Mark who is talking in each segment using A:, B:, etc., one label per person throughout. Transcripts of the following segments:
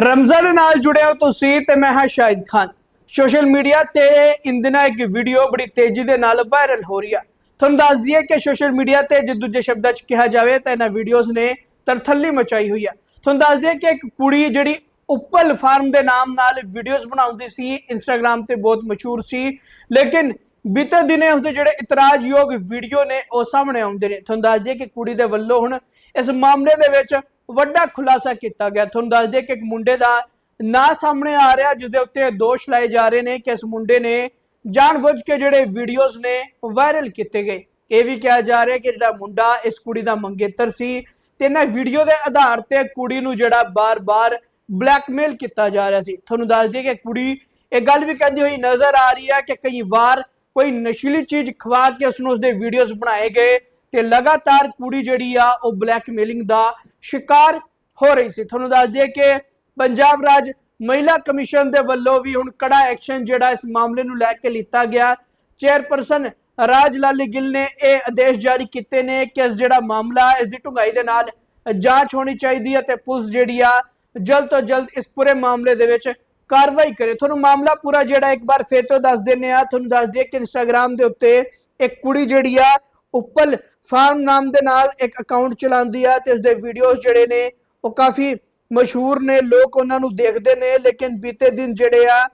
A: ਰਮਜ਼ਾ ਦੇ ਨਾਲ ਜੁੜੇ ਹੋ ਤੁਸੀਂ ਤੇ ਮੈਂ ਹਾਂ ਸ਼ਾਹਿਦ ਖਾਨ। ਸੋਸ਼ਲ ਮੀਡੀਆ ਤੇ ਇਨ ਦਿਨਾਂ ਇੱਕ ਵੀਡੀਓ ਬੜੀ ਤੇਜ਼ੀ ਦੇ ਨਾਲ ਵਾਇਰਲ ਹੋ ਰਹੀ ਆ। ਤੁਹਾਨੂੰ ਦੱਸ ਦਈਏ ਕਿ ਸੋਸ਼ਲ ਮੀਡੀਆ ਤੇ ਜੇ ਦੂਜੇ ਸ਼ਬਦਾਂ 'ਚ ਕਿਹਾ ਜਾਵੇ ਤਾਂ ਇਹਨਾਂ ਵੀਡੀਓਜ਼ ਨੇ ਤਰਥੱਲੀ ਮਚਾਈ ਹੋਈ ਆ। ਤੁਹਾਨੂੰ ਦੱਸ ਦਈਏ ਕਿ ਇੱਕ ਕੁੜੀ ਜਿਹੜੀ ਉੱਪਲ ਫਾਰਮ ਦੇ ਨਾਮ ਨਾਲ ਵੀਡੀਓਜ਼ ਬਣਾਉਂਦੀ ਸੀ ਇੰਸਟਾਗ੍ਰam ਤੇ ਬਹੁਤ ਮਸ਼ਹੂਰ ਸੀ, ਲੇਕਿਨ ਬੀਤੇ ਦਿਨੇ ਉਸਦੇ ਜਿਹੜੇ ਇਤਰਾਜ਼ਯੋਗ ਵੀਡੀਓ ਨੇ ਉਹ ਸਾਹਮਣੇ ਆਉਂਦੇ ਨੇ। ਤੁਹਾਨੂੰ ਦੱਸ ਦਈਏ ਕਿ ਕੁੜੀ ਦੇ ਵੱਲੋਂ ਹੁਣ ਇਸ ਮਾਮਲੇ ਦੇ ਵਿੱਚ ਵੱਡਾ ਖੁਲਾਸਾ ਕੀਤਾ ਗਿਆ। ਤੁਹਾਨੂੰ ਦੱਸ ਦਈਏ ਕਿ ਇੱਕ ਮੁੰਡੇ ਦਾ ਨਾਂ ਸਾਹਮਣੇ ਆ ਰਿਹਾ ਜਿਸ ਦੇ ਉੱਤੇ ਦੋਸ਼ ਲਾਏ ਜਾ ਰਹੇ ਨੇ ਕਿ ਇਸ ਮੁੰਡੇ ਨੇ ਜਾਣਬੁੱਝ ਕੇ ਜਿਹੜੇ ਵੀਡੀਓਜ਼ ਨੇ ਵਾਇਰਲ ਕੀਤੇ ਗਏ। ਇਹ ਵੀ ਕਿਹਾ ਜਾ ਰਿਹਾ ਕਿ ਜਿਹੜਾ ਮੁੰਡਾ, ਇਸ ਕੁੜੀ ਦਾ ਮੰਗੇਤਰ ਸੀ ਤੇ ਇਹਨਾਂ ਵੀਡੀਓ ਦੇ ਆਧਾਰ ਤੇ ਕੁੜੀ ਨੂੰ ਜਿਹੜਾ ਬਾਰ-ਬਾਰ ਬਲੈਕਮੇਲ ਕੀਤਾ ਜਾ ਰਿਹਾ ਸੀ। ਤੁਹਾਨੂੰ ਦੱਸ ਦਈਏ ਕਿ ਕੁੜੀ, ਇਹ ਗੱਲ ਵੀ ਕਹਿੰਦੀ ਹੋਈ ਨਜ਼ਰ ਆ ਰਹੀ ਹੈ ਕਿ ਕਈ ਵਾਰ ਕੋਈ ਨਸ਼ੀਲੀ ਚੀਜ਼ ਖਵਾ ਕੇ ਉਸ ਨੂੰ ਉਸਦੇ ਵੀਡੀਓਜ਼ ਬਣਾਏ ਗਏ। ਤੇ ਲਗਾਤਾਰ ਕੁੜੀ ਜਿਹੜੀ ਆ, ਉਹ ਬਲੈਕਮੇਲਿੰਗ ਦਾ ਸ਼ਿਕਾਰ ਹੋ ਰਹੀ ਸੀ। ਤੁਹਾਨੂੰ ਦੱਸ ਦਈਏ ਕਿ ਪੰਜਾਬ ਰਾਜ ਮਹਿਲਾ ਕਮਿਸ਼ਨ ਦੇ ਵੱਲੋਂ ਵੀ ਹੁਣ ਕੜਾ ਐਕਸ਼ਨ ਜਿਹੜਾ ਇਸ ਮਾਮਲੇ ਨੂੰ ਲੈ ਕੇ ਲਿੱਤਾ ਗਿਆ। ਚੇਅਰਪਰਸਨ ਰਾਜ ਲਾਲੀ ਗਿੱਲ ਨੇ ਇਹ ਆਦੇਸ਼ ਜਾਰੀ ਕੀਤੇ ਨੇ ਕਿ ਇਸ ਜਿਹੜਾ ਮਾਮਲਾ, ਇਸ ਦੀ ਢੁੰਗਾਈ ਦੇ ਨਾਲ ਜਾਂਚ ਹੋਣੀ ਚਾਹੀਦੀ ਹੈ ਤੇ ਪੁਲਿਸ ਜਿਹੜੀ ਆ, ਜਲਦ ਤੋਂ ਜਲਦ ਇਸ ਪੂਰੇ ਮਾਮਲੇ ਦੇ ਵਿੱਚ ਕਾਰਵਾਈ ਕਰੇ। ਤੁਹਾਨੂੰ ਮਾਮਲਾ ਪੂਰਾ ਜਿਹੜਾ ਇੱਕ ਵਾਰ ਫੇਰ ਤੋਂ ਦੱਸ ਦਿੰਨੇ ਆ ਤੁਹਾਨੂੰ ਦੱਸ ਦਈਏ ਕਿ ਇੰਸਟਾਗ੍ਰam ਦੇ ਉੱਤੇ ਇੱਕ ਕੁੜੀ ਜਿਹੜੀ ਆ ਉੱਪਲ ਫਾਰਮ ਨਾਮ ਦੇ ਨਾਲ ਇੱਕ ਅਕਾਊਂਟ ਚਲਾਉਂਦੀ ਆ ਤੇ ਉਸਦੇ ਵੀਡੀਓਜ਼ ਜਿਹੜੇ ਨੇ ਉਹ ਕਾਫੀ ਮਸ਼ਹੂਰ ਨੇ, ਲੋਕ ਉਹਨਾਂ ਨੂੰ ਦੇਖਦੇ ਨੇ, ਲੇਕਿਨ ਬੀਤੇ ਦਿਨ ਜਿਹੜੇ ਆ,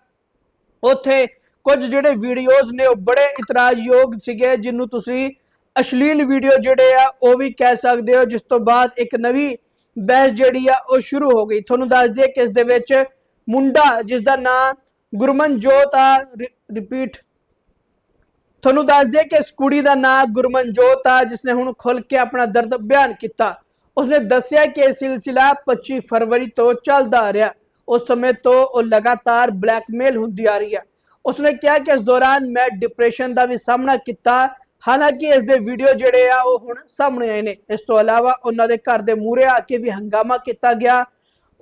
A: ਉੱਥੇ ਕੁਝ ਜਿਹੜੇ ਵੀਡੀਓਜ਼ ਨੇ ਉਹ ਬੜੇ ਇਤਰਾਜ਼ਯੋਗ ਸੀਗੇ ਜਿਹਨੂੰ ਤੁਸੀਂ ਅਸ਼ਲੀਲ ਵੀਡੀਓ ਜਿਹੜੇ ਆ ਉਹ ਵੀ ਕਹਿ ਸਕਦੇ ਹੋ, ਜਿਸ ਤੋਂ ਬਾਅਦ ਇੱਕ ਨਵੀਂ ਬਹਿਸ ਜਿਹੜੀ ਆ ਉਹ ਸ਼ੁਰੂ ਹੋ ਗਈ। ਤੁਹਾਨੂੰ ਦੱਸ ਦਈਏ ਕਿ ਇਸ ਦੇ ਵਿੱਚ ਮੁੰਡਾ ਜਿਸ ਦਾ ਨਾਮ ਗੁਰਮਨਜੋਤ ਆ ਰਿਪੀਟ ਤੁਹਾਨੂੰ ਦੱਸ ਦਈਏ ਕਿ ਇਸ ਕੁੜੀ ਦਾ ਨਾਂ ਗੁਰਮਨਜੋਤ ਆ, ਜਿਸਨੇ ਹੁਣ ਖੁੱਲ ਕੇ ਆਪਣਾ ਦਰਦ ਬਿਆਨ ਕੀਤਾ। ਉਸਨੇ ਦੱਸਿਆ ਕਿ ਇਹ ਸਿਲਸਿਲਾ 25 ਫਰਵਰੀ ਤੋਂ ਚੱਲਦਾ ਆ ਰਿਹਾ। ਉਸ ਸਮੇਂ ਤੋਂ ਉਹ ਲਗਾਤਾਰ ਬਲੈਕਮੇਲ ਹੁੰਦੀ ਆ ਰਹੀ ਹੈ ਉਸਨੇ ਕਿਹਾ ਕਿ ਇਸ ਦੌਰਾਨ ਮੈਂ ਡਿਪਰੈਸ਼ਨ ਦਾ ਵੀ ਸਾਹਮਣਾ ਕੀਤਾ। ਹਾਲਾਂਕਿ ਇਸ ਦੇ ਵੀਡੀਓ ਜਿਹੜੇ ਆ, ਉਹ ਹੁਣ ਸਾਹਮਣੇ ਆਏ ਨੇ। ਇਸ ਤੋਂ ਇਲਾਵਾ ਉਹਨਾਂ ਦੇ ਘਰ ਦੇ ਮੂਹਰੇ ਆ ਕੇ ਵੀ ਹੰਗਾਮਾ ਕੀਤਾ ਗਿਆ।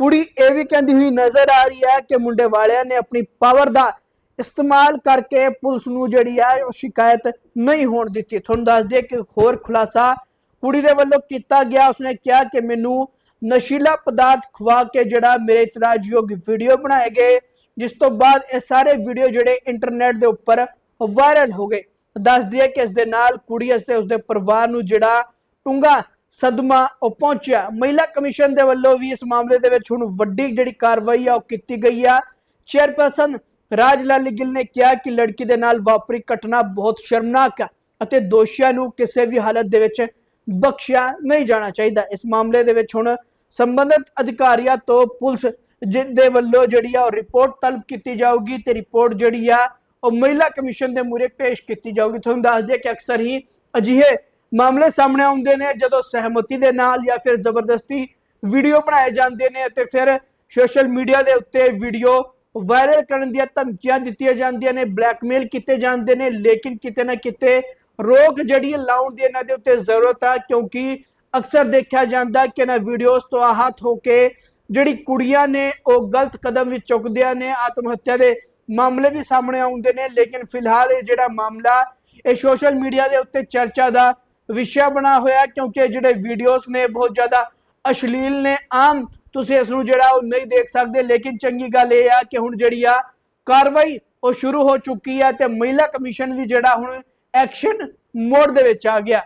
A: ਕੁੜੀ ਇਹ ਵੀ ਕਹਿੰਦੀ ਹੋਈ ਨਜ਼ਰ ਆ ਰਹੀ ਹੈ ਕਿ ਮੁੰਡੇ ਵਾਲਿਆਂ ਨੇ ਆਪਣੀ ਪਾਵਰ ਦਾ ਇਸਤੇਮਾਲ ਕਰਕੇ ਪੁਲਿਸ ਨੂੰ ਜਿਹੜੀ ਆ, ਉਹ ਸ਼ਿਕਾਇਤ ਨਹੀਂ ਹੋਣ ਦਿੱਤੀ। ਤੁਹਾਨੂੰ ਦੱਸ ਦਈਏ ਕਿ ਹੋਰ ਖੁਲਾਸਾ ਕੁੜੀ ਦੇ ਵੱਲੋਂ ਕੀਤਾ ਗਿਆ। ਉਸਨੇ ਕਿਹਾ ਕਿ ਮੈਨੂੰ ਨਸ਼ੀਲਾ ਪਦਾਰਥ ਖਵਾ ਕੇ ਜਿਹੜਾ ਮੇਰੇ ਇਤਰਾਜ਼ਯੋਗ ਵੀਡੀਓ ਬਣਾਏ ਗਏ, ਜਿਸ ਤੋਂ ਬਾਅਦ ਇਹ ਸਾਰੇ ਵੀਡੀਓ ਜਿਹੜੇ ਇੰਟਰਨੈਟ ਦੇ ਉੱਪਰ ਵਾਇਰਲ ਹੋ ਗਏ। ਦੱਸ ਦਈਏ ਕਿ ਇਸ ਦੇ ਨਾਲ ਕੁੜੀ ਅਤੇ ਉਸਦੇ ਪਰਿਵਾਰ ਨੂੰ ਜਿਹੜਾ ਟੁੰਗਾ ਸਦਮਾ ਉਹ ਪਹੁੰਚਿਆ। ਮਹਿਲਾ ਕਮਿਸ਼ਨ ਦੇ ਵੱਲੋਂ ਵੀ ਇਸ ਮਾਮਲੇ ਦੇ ਵਿੱਚ ਹੁਣ ਵੱਡੀ ਜਿਹੜੀ ਕਾਰਵਾਈ ਆ, ਉਹ ਕੀਤੀ ਗਈ ਆ। ਚੇਅਰਪਰਸਨ ਰਾਜ ਲਾਲ ਗਿੱਲ ਨੇ ਕਿਹਾ ਕਿ ਲੜਕੀ ਦੇ ਨਾਲ ਵਾਪਰੀ ਘਟਨਾ ਬਹੁਤ ਸ਼ਰਮਨਾਕ ਹੈ ਅਤੇ ਦੋਸ਼ੀਆਂ ਨੂੰ ਕਿਸੇ ਵੀ ਹਾਲਤ ਦੇ ਵਿੱਚ ਬਖਸ਼ਿਆ ਨਹੀਂ ਜਾਣਾ ਚਾਹੀਦਾ। ਇਸ ਮਾਮਲੇ ਦੇ ਵਿੱਚ ਹੁਣ ਸੰਬੰਧਿਤ ਅਧਿਕਾਰੀਆਂ ਤੋਂ ਪੁਲਿਸ ਜਿ- ਦੇ ਵੱਲੋਂ ਜਿਹੜੀ ਆ ਉਹ ਰਿਪੋਰਟ ਤਲਬ ਕੀਤੀ ਜਾਊਗੀ ਤੇ ਰਿਪੋਰਟ ਜਿਹੜੀ ਆ ਉਹ ਮਹਿਲਾ ਕਮਿਸ਼ਨ ਦੇ ਮੂਹਰੇ ਪੇਸ਼ ਕੀਤੀ ਜਾਊਗੀ। ਤੁਹਾਨੂੰ ਦੱਸ ਦਈਏ ਕਿ ਅਕਸਰ ਹੀ ਅਜਿਹੇ ਮਾਮਲੇ ਸਾਹਮਣੇ ਆਉਂਦੇ ਨੇ ਜਦੋਂ ਸਹਿਮਤੀ ਦੇ ਨਾਲ ਜਾਂ ਫਿਰ ਜ਼ਬਰਦਸਤੀ ਵੀਡੀਓ ਬਣਾਏ ਜਾਂਦੇ ਨੇ ਅਤੇ ਫਿਰ ਸੋਸ਼ਲ ਮੀਡੀਆ ਦੇ ਉੱਤੇ ਵੀਡੀਓ ਵਾਇਰਲ ਕਰਨ ਦੀਆਂ ਧਮਕੀਆਂ ਦਿੱਤੀਆਂ ਜਾਂਦੀਆਂ ਨੇ ਬਲੈਕਮੇਲ ਕੀਤੇ ਜਾਂਦੇ ਨੇ, ਲੇਕਿਨ ਕਿਤੇ ਨਾ ਕਿਤੇ ਰੋਕ ਜਿਹੜੀ ਲਾਉਣ ਦੀ ਇਹਨਾਂ ਦੇ ਉੱਤੇ ਜ਼ਰੂਰਤ ਆ, ਕਿਉਂਕਿ ਅਕਸਰ ਦੇਖਿਆ ਜਾਂਦਾ ਕਿ ਇਹਨਾਂ ਵੀਡੀਓਜ਼ ਤੋਂ ਆਹਤ ਹੋ ਕੇ ਜਿਹੜੀ ਕੁੜੀਆਂ ਨੇ, ਉਹ ਗਲਤ ਕਦਮ ਵੀ ਚੁੱਕਦੀਆਂ ਨੇ ਆਤਮ ਹੱਤਿਆ ਦੇ ਮਾਮਲੇ ਵੀ ਸਾਹਮਣੇ ਆਉਂਦੇ ਨੇ, ਲੇਕਿਨ ਫਿਲਹਾਲ ਇਹ ਜਿਹੜਾ ਮਾਮਲਾ, ਇਹ ਸੋਸ਼ਲ ਮੀਡੀਆ ਦੇ ਉੱਤੇ ਚਰਚਾ ਦਾ ਵਿਸ਼ਾ ਬਣਾ ਹੋਇਆ, ਕਿਉਂਕਿ ਜਿਹੜੇ ਵੀਡੀਓਜ਼ ਨੇ, ਬਹੁਤ ਜ਼ਿਆਦਾ ਅਸ਼ਲੀਲ ਨੇ ਆਮ, ਤੁਸੀਂ ਇਸ ਨੂੰ ਜਿਹੜਾ ਉਹ ਨਹੀਂ ਦੇਖ ਸਕਦੇ, ਲੇਕਿਨ ਚੰਗੀ ਗੱਲ ਇਹ ਆ ਕਿ ਹੁਣ ਜਿਹੜੀ ਆ ਕਾਰਵਾਈ ਉਹ ਸ਼ੁਰੂ ਹੋ ਚੁੱਕੀ ਆ ਤੇ ਮਹਿਲਾ ਕਮਿਸ਼ਨ ਵੀ ਜਿਹੜਾ ਹੁਣ ਐਕਸ਼ਨ ਮੋਡ ਦੇ ਵਿੱਚ ਆ ਗਿਆ।